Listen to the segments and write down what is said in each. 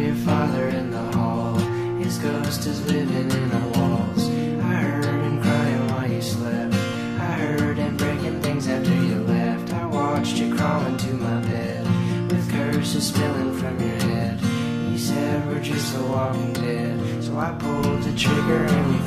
your father in the hall. His ghost is living in the walls. I heard him crying while you slept. I heard him breaking things after you left. I watched you crawling to my bed with curses spilling from your head. He said we're just the walking dead. So I pulled the trigger and we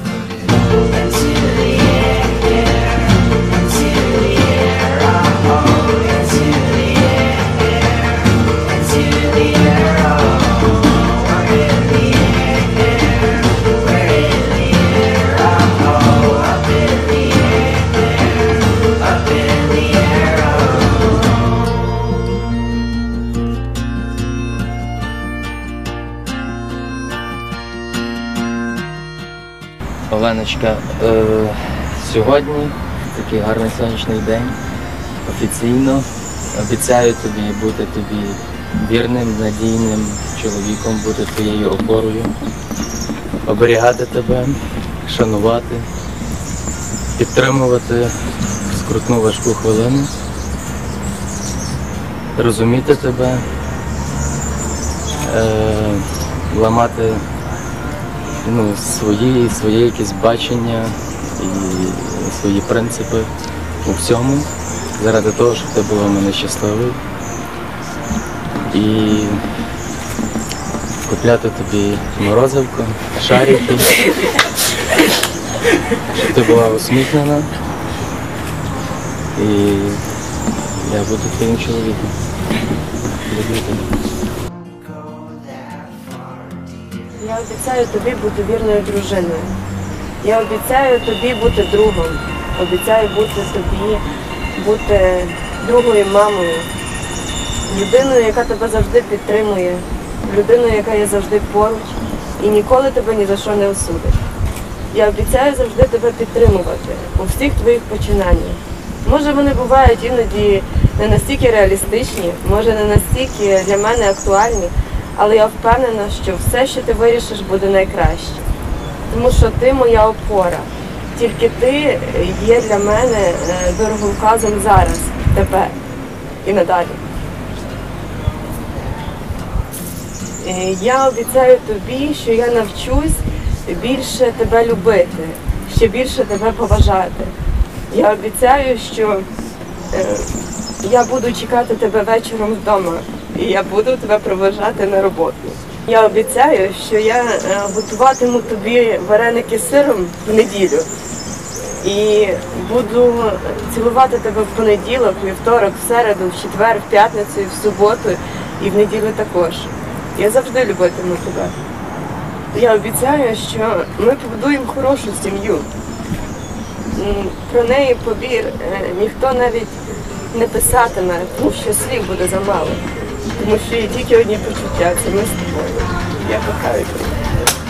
Оленочка, е, сьогодні такий гарний сонячний день. Офіційно обіцяю тобі бути тобі вірним, надійним чоловіком, бути твоєю опорою, оберігати тебе, шанувати, підтримувати скрутну важку хвилину, розуміти тебе, е, ламати ну, свої, своє якесь бачення і свої принципи у всьому, заради того, щоб ти була в мене щасливою. І купляти тобі морозивку, шарики, щоб ти була усміхнена. І я буду твоїм чоловіком. Люблю тебе. Я обіцяю тобі бути вірною дружиною. Я обіцяю тобі бути другом. Обіцяю бути тобі, бути другою мамою, людиною, яка тебе завжди підтримує, людиною, яка є завжди поруч і ніколи тебе ні за що не осудить. Я обіцяю завжди тебе підтримувати у всіх твоїх починаннях. Може, вони бувають іноді не настільки реалістичні, може не настільки для мене актуальні, але я впевнена, що все, що ти вирішиш, буде найкраще. Тому що ти моя опора. Тільки ти є для мене е, дороговказом зараз, тепер і надалі. Е, Я обіцяю тобі, що я навчусь більше тебе любити, ще більше тебе поважати. Я обіцяю, що е, я буду чекати тебе вечором вдома, і я буду тебе проважати на роботу. Я обіцяю, що я е, готуватиму тобі вареники з сиром в неділю. І буду цілувати тебе в понеділок, вівторок, в середу, в четвер, в п'ятницю, і в суботу, і в неділю також. Я завжди любитиму тебе. Я обіцяю, що ми побудуємо хорошу сім'ю. Про неї, повір, е, ніхто навіть не писатиме, тому що слів буде замало. Тому що є тільки одні почуття, це ми з тобою. Я кохаю тебе.